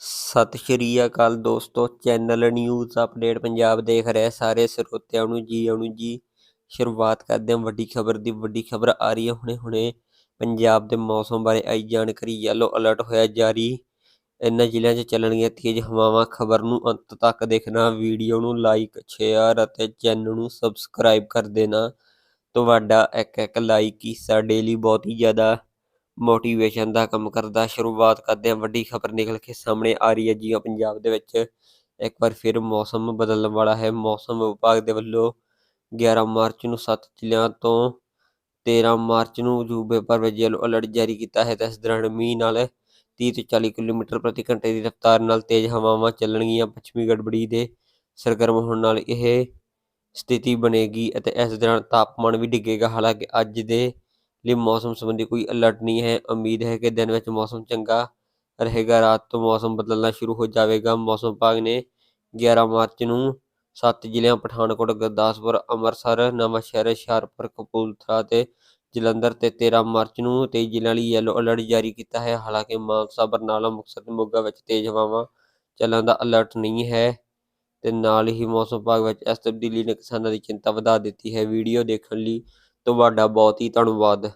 ਸਤਿ ਸ਼੍ਰੀ ਅਕਾਲ ਦੋਸਤੋ, channel news update Punjab ਦੇਖ ਰਹੇ ਸਾਰੇ ਸਰੋਤਿਆਂ ਨੂੰ ਜੀ ਆਉਣ ਜੀ। ਸ਼ੁਰੂਆਤ ਕਰਦੇ ਹਾਂ ਵੱਡੀ ਖਬਰ ਦੀ, ਵੱਡੀ ਖਬਰ ਆ ਰਹੀ ਹੈ ਹੁਣੇ ਹੁਣੇ ਪੰਜਾਬ ਦੇ ਮੌਸਮ ਬਾਰੇ ਆਈ ਜਾਣਕਾਰੀ ਯੈਲੋ ਅਲਰਟ ਹੋਇਆ ਜਾਰੀ। ਇਹਨਾਂ ਜ਼ਿਲ੍ਹਿਆਂ 'ਚ ਚੱਲਣਗੀਆਂ ਤੇਜ਼ ਹਵਾਵਾਂ, ਖਬਰ ਨੂੰ ਅੰਤ ਤੱਕ ਦੇਖਣਾ, ਵੀਡੀਓ ਨੂੰ ਲਾਈਕ ਸ਼ੇਅਰ ਅਤੇ ਚੈਨਲ ਨੂੰ ਸਬਸਕ੍ਰਾਈਬ ਕਰ ਦੇਣਾ। ਤੁਹਾਡਾ ਇੱਕ ਇੱਕ ਲਾਈਕ ਹੀ ਸਾਡੇ ਲਈ ਬਹੁਤ ਹੀ ਜ਼ਿਆਦਾ ਮੋਟੀਵੇਸ਼ਨ ਦਾ ਕੰਮ ਕਰਦਾ, ਸ਼ੁਰੂਆਤ ਕਰਦੇ ਹਾਂ, ਵੱਡੀ ਖਬਰ ਨਿਕਲ ਕੇ ਸਾਹਮਣੇ ਆ ਰਹੀ ਹੈ ਜੀ ਪੰਜਾਬ ਦੇ ਵਿੱਚ ਇੱਕ ਵਾਰ ਫਿਰ ਮੌਸਮ ਬਦਲਣ ਵਾਲਾ ਹੈ, ਮੌਸਮ ਵਿਭਾਗ ਦੇ ਵੱਲੋਂ 11 ਮਾਰਚ ਨੂੰ 7 ਜ਼ਿਲ੍ਹਿਆਂ ਤੋਂ 13 ਮਾਰਚ ਨੂੰ ਅਜੂਬੇ ਭਰ ਵਿੱਚ ਯੈਲੋ ਅਲਰਟ ਜਾਰੀ ਕੀਤਾ ਹੈ, ਤੇ ਇਸ ਦੌਰਾਨ ਮੀਂਹ ਨਾਲ 30 ਤੋਂ 40 ਕਿਲੋਮੀਟਰ ਪ੍ਰਤੀ ਘੰਟੇ ਦੀ ਰਫ਼ਤਾਰ ਨਾਲ ਤੇਜ਼ ਹਵਾਵਾਂ ਚੱਲਣਗੀਆਂ, ਪੱਛਮੀ ਗੜਬੜੀ ਦੇ ਸਰਗਰਮ ਹੋਣ ਨਾਲ ਇਹ ਸਥਿਤੀ ਬਣੇਗੀ ਅਤੇ ਇਸ ਦੌਰਾਨ ਤਾਪਮਾਨ ਵੀ ਡਿੱਗੇਗਾ, ਹਾਲਾਂਕਿ ਅੱਜ ਦੇ ਲਈ ਮੌਸਮ ਸੰਬੰਧੀ ਕੋਈ ਅਲਰਟ ਨਹੀਂ ਹੈ। ਉਮੀਦ ਹੈ ਕਿ ਦਿਨ ਵਿੱਚ ਮੌਸਮ ਚੰਗਾ ਰਹੇਗਾ। ਰਾਤ ਤੋਂ ਮੌਸਮ ਬਦਲਣਾ ਸ਼ੁਰੂ ਹੋ ਜਾਵੇਗਾ। ਮੌਸਮ ਵਿਭਾਗ ਨੇ 11 ਮਾਰਚ ਨੂੰ ਸੱਤ ਜ਼ਿਲ੍ਹਿਆਂ, ਪਠਾਨਕੋਟ, ਗੁਰਦਾਸਪੁਰ, ਅੰਮ੍ਰਿਤਸਰ, ਨਵਾਂਸ਼ਹਿਰ, ਹੁਸ਼ਿਆਰਪੁਰ, ਕਪੂਰਥਲਾ ਤੇ ਜਲੰਧਰ ਤੇ 13 ਮਾਰਚ ਨੂੰ ਤੇਈ ਜ਼ਿਲ੍ਹਿਆਂ ਲਈ ਯੈਲੋ ਅਲਰਟ ਜਾਰੀ ਕੀਤਾ ਹੈ। ਹਾਲਾਂਕਿ ਮਾਨਸਾ, ਬਰਨਾਲਾ, ਮੁਕਤਸਰ ਤੇ ਮੋਗਾ ਵਿੱਚ ਤੇਜ਼ ਹਵਾਵਾਂ ਚੱਲਣ ਦਾ ਅਲਰਟ ਨਹੀਂ ਹੈ ਤੇ ਨਾਲ ਹੀ ਮੌਸਮ ਵਿਭਾਗ ਵਿੱਚ ਇਸ ਤਬਦੀਲੀ ਨੇ ਕਿਸਾਨਾਂ ਦੀ ਚਿੰਤਾ ਵਧਾ ਦਿੱਤੀ ਹੈ। ਵੀਡੀਓ ਦੇਖਣ ਲਈ ਤੁਹਾਡਾ ਬਹੁਤ ਹੀ ਧੰਨਵਾਦ।